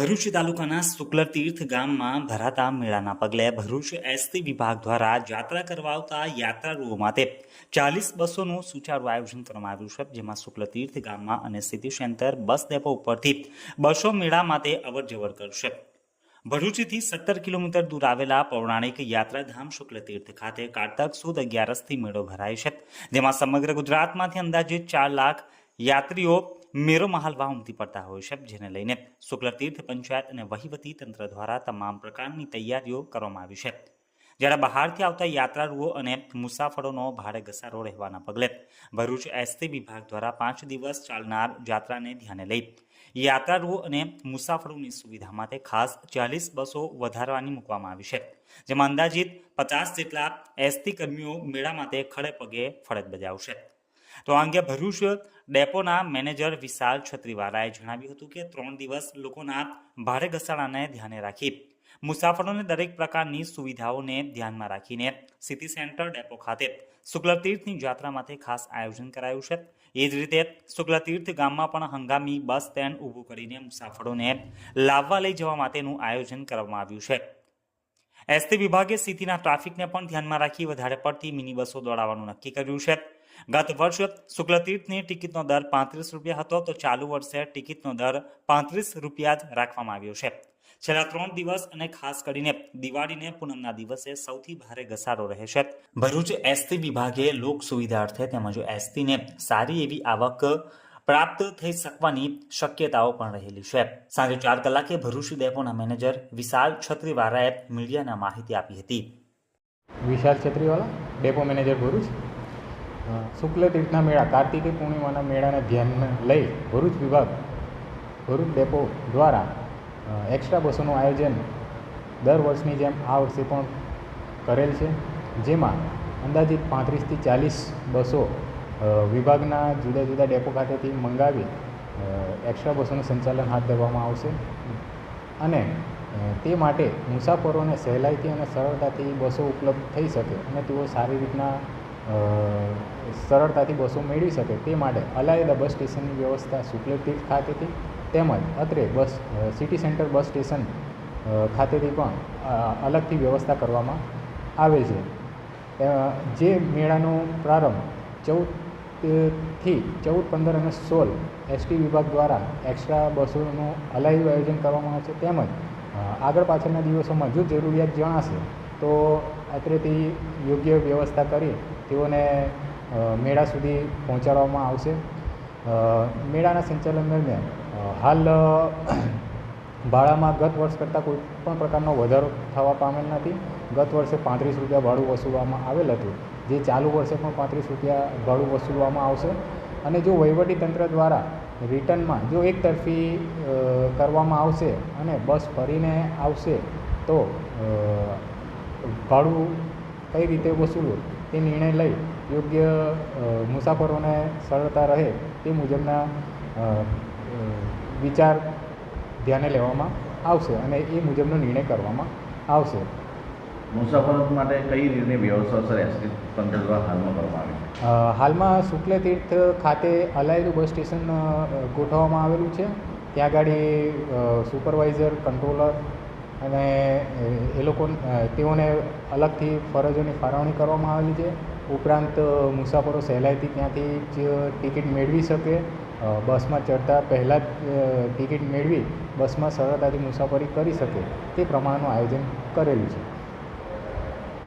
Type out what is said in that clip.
ભરૂચ તાલુકાના શુક્લતીર્થ ગામમાં ભરાતા મેળાના પગલે ભરૂચ એસટી વિભાગ દ્વારા યાત્રા કરવા આવતા યાત્રાળુઓ માટે ચાલીસ બસોનું સુચારું આયોજન કરવામાં આવ્યું છે. જેમાં શુક્લતીર્થ ગામમાં અને સિટી સેન્ટર, બસ ડેપો ઉપરથી બસો મેળા માટે અવરજવર કરશે. ભરૂચથી સત્તર કિલોમીટર દૂર આવેલા પૌરાણિક યાત્રાધામ શુક્લતીર્થ ખાતે કારતક સુદ અગિયારસથી મેળો ભરાય છે. જેમાં સમગ્ર ગુજરાતમાંથી અંદાજે ચાર લાખ યાત્રીઓ મેરો મહાલવા ઉમટી પડતા હોય છે જેને લઈને શુક્લતીર્થ પંચાયત અને વહીવટી તંત્ર દ્વારા તમામ પ્રકારની તૈયારીઓ કરવામાં આવી છે જ્યારે બહારથી આવતા યાત્રાળુઓ અને મુસાફરોનો ભારે ઘસારો રહેવાના પગલે ભરૂચ એસટી વિભાગ દ્વારા પાંચ દિવસ ચાલનાર યાત્રાને ધ્યાને લઈ યાત્રાળુઓ અને મુસાફરોની સુવિધા માટે ખાસ ચાલીસ બસો વધારવાની મૂકવામાં આવી છે જેમાં અંદાજિત પચાસ જેટલા એસટી કર્મીઓ મેળા માટે ખડે પગે ફરજ બજાવશે તો આ અંગે ભરૂચ ડેપોના મેનેજર વિશાલ છત્રીવાલાએ જણાવ્યું હતું કે ત્રણ દિવસ લોકોના ભારે ઘસારાને ધ્યાને રાખી મુસાફરોને દરેક પ્રકારની સુવિધાઓને ધ્યાનમાં રાખીને સિટી સેન્ટર ડેપો ખાતે શુક્લતીર્થની યાત્રા માટે ખાસ આયોજન કરાયું છે. એ જ રીતે શુક્લતીર્થ ગામમાં પણ હંગામી બસ સ્ટેન્ડ ઊભું કરીને મુસાફરોને લાવવા લઈ જવા માટેનું આયોજન કરવામાં આવ્યું છે. એસટી વિભાગે સિટીના ટ્રાફિકને પણ ધ્યાનમાં રાખી વધારે પડતી મિની બસો દોડાવવાનું નક્કી કર્યું છે. ગત વર્ષ શુક્લતીર્થની ટિકિટનો દર પાંત્રીસ રૂપિયા હતો, તો ચાલુ વર્ષે ટિકિટનો દર પાંત્રીસ રૂપિયા જ રાખવામાં આવ્યો છે. છેલ્લા ત્રણ દિવસ અને ખાસ કરીને દિવાળીને પૂનમના દિવસે સૌથી ભારે ઘસારો રહે છે. ભરૂચ એસટી વિભાગે લોક સુવિધા અર્થે તેમજ એસટીને સારી એવી આવક પ્રાપ્ત થઈ શકવાની શક્યતાઓ પણ રહેલી છે. સાંજે ચાર કલાકે ભરૂચ ડેપોના મેનેજર વિશાલ છત્રીવાળાએ મીડિયાને માહિતી આપી હતી. Vishal Chhatriwala, depot manager Bharuch. શુક્લ તીર્થના મેળા, કાર્તિકી પૂર્ણિમાના મેળાને ધ્યાનમાં લઈ ભરૂચ વિભાગ, ભરૂચ ડેપો દ્વારા એક્સ્ટ્રા બસોનું આયોજન દર વર્ષની જેમ આ વર્ષે પણ કરેલ છે. જેમાં અંદાજિત પાંત્રીસથી ચાલીસ બસો વિભાગના જુદા જુદા ડેપો ખાતેથી મંગાવી એક્સ્ટ્રા બસોનું સંચાલન હાથ ધરવામાં આવશે. અને તે માટે મુસાફરોને સહેલાઈથી અને સરળતાથી બસો ઉપલબ્ધ થઈ શકે અને તેઓ સારી રીતના સરળતાથી બસો મેળવી શકે. તે માટે અલાયદા બસ સ્ટેશનની વ્યવસ્થા શુક્લતીર્થ ખાતેથી તેમજ અત્રે bus city centre bus station ખાતેથી પણ અલગથી વ્યવસ્થા કરવામાં આવે છે. જે મેળાનો પ્રારંભ ચૌદ થી ચૌદ, પંદર અને સોળ એસટી વિભાગ દ્વારા એક્સ્ટ્રા બસોનું અલાયદું આયોજન કરવામાં આવે છે. તેમજ આગળ પાછળના દિવસોમાં જો જરૂરિયાત જણાશે, તો અત્રેથી યોગ્ય વ્યવસ્થા કરી તેઓને મેળા સુધી પહોંચાડવામાં આવશે. મેળાના સંચાલન દરમિયાન હાલ ભાડામાં ગત વર્ષ કરતાં કોઈ પણ પ્રકારનો વધારો થવા પામેલ નથી. ગત વર્ષે પાંત્રીસ રૂપિયા ભાડું વસૂલવામાં આવેલ હતું. જે ચાલુ વર્ષે પણ પાંત્રીસ રૂપિયા ભાડું વસૂલવામાં આવશે. અને જો વહીવટી તંત્ર દ્વારા રિટર્નમાં જો એક તરફી કરવામાં આવશે અને બસ ફરીને આવશે, તો ભાડું કઈ રીતે વસૂલવું તે નિર્ણય લઈ યોગ્ય મુસાફરોને સરળતા રહે તે મુજબના વિચાર ધ્યાને લેવામાં આવશે અને એ મુજબનો નિર્ણય કરવામાં આવશે. મુસાફરો માટે કઈ રીતની વ્યવસ્થા સર એસટી તંત્ર દ્વારા હાલમાં કરવામાં આવી હાલમાં શુક્લ તીર્થ ખાતે અલાયદું બસ સ્ટેશન ગોઠવવામાં આવેલું છે. ત્યાં ગાડી સુપરવાઇઝર, કંટ્રોલર અને એ લોકો તેઓને અલગથી ફરજોની ફાળવણી કરવામાં આવેલી છે. ઉપરાંત મુસાફરો સહેલાઈથી ત્યાંથી જ ટિકિટ મેળવી શકે. બસમાં ચડતા પહેલાં જ ટિકિટ મેળવી બસમાં સરળતાથી મુસાફરી કરી શકે. તે પ્રમાણનું આયોજન કરેલું છે.